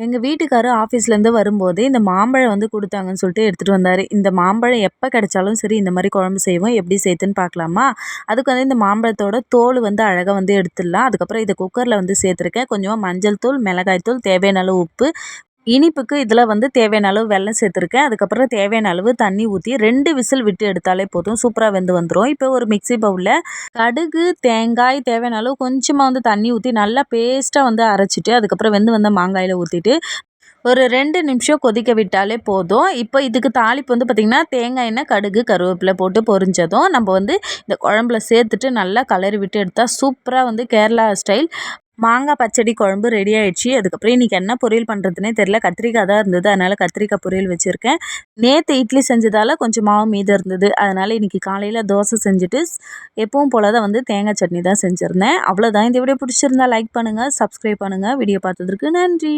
எங்கள் வீட்டுக்காரர் ஆஃபீஸ்லேருந்து வரும்போது இந்த மாம்பழம் வந்து கொடுத்தாங்கன்னு சொல்லிட்டு எடுத்துகிட்டு வந்தார். இந்த மாம்பழம் எப்போ கிடைச்சாலும் சரி இந்த மாதிரி குழம்பு செய்வோம் எப்படி சேர்த்துன்னு பார்க்கலாமா? அதுக்கு வந்து இந்த மாம்பழத்தோட தோல் வந்து அழகாக வந்து எடுத்துடலாம். அதுக்கப்புறம் இதை குக்கரில் வந்து சேர்த்துருக்கேன். கொஞ்சமாக மஞ்சள் தூள் மிளகாய் தூள் தேவையான அளவு உப்பு இனிப்புக்கு இதில் வந்து தேவையான அளவு வெள்ளம் சேர்த்துருக்கேன். அதுக்கப்புறம் தேவையான அளவு தண்ணி ஊற்றி ரெண்டு விசில் விட்டு எடுத்தாலே போதும். சூப்பராக வெந்து வந்துடும் இப்போ ஒரு மிக்சி பவுலில் கடுகு தேங்காய் தேவையான அளவு கொஞ்சமாக வந்து தண்ணி ஊற்றி நல்லா பேஸ்ட்டாக வந்து அரைச்சிட்டு அதுக்கப்புறம் வெந்து வந்த மாங்காயில் ஊற்றிட்டு ஒரு ரெண்டு நிமிஷம் கொதிக்க விட்டாலே போதும். இப்போ இதுக்கு தாளிப்பு வந்து பார்த்திங்கன்னா தேங்காய் எண்ணெய் கடுகு கருவேப்பிலை போட்டு பொரிஞ்சதும் நம்ம வந்து இந்த குழம்புல சேர்த்துட்டு நல்லா கலரி விட்டு எடுத்தால் சூப்பராக வந்து கேரளா ஸ்டைல் மாங்காய் பச்சடி குழம்பு ரெடி ஆகிடுச்சி அதுக்கப்புறம் இன்றைக்கி என்ன பொரியல் பண்ணுறதுனே தெரில கத்திரிக்காய் தான் இருந்தது. அதனால் கத்திரிக்காய் பொரியல் வச்சுருக்கேன். நேற்று இட்லி செஞ்சதால் கொஞ்சம் மாவு மீதம் இருந்தது. அதனால் இன்றைக்கி காலையில் தோசை செஞ்சுட்டு எப்பவும் போல் தான் வந்து தேங்காய் சட்னி தான் செஞ்சுருந்தேன். அவ்வளோதான் இந்த வீடியோ பிடிச்சிருந்தா லைக் பண்ணுங்கள் சப்ஸ்கிரைப் பண்ணுங்கள் வீடியோ பார்த்ததுக்கு நன்றி.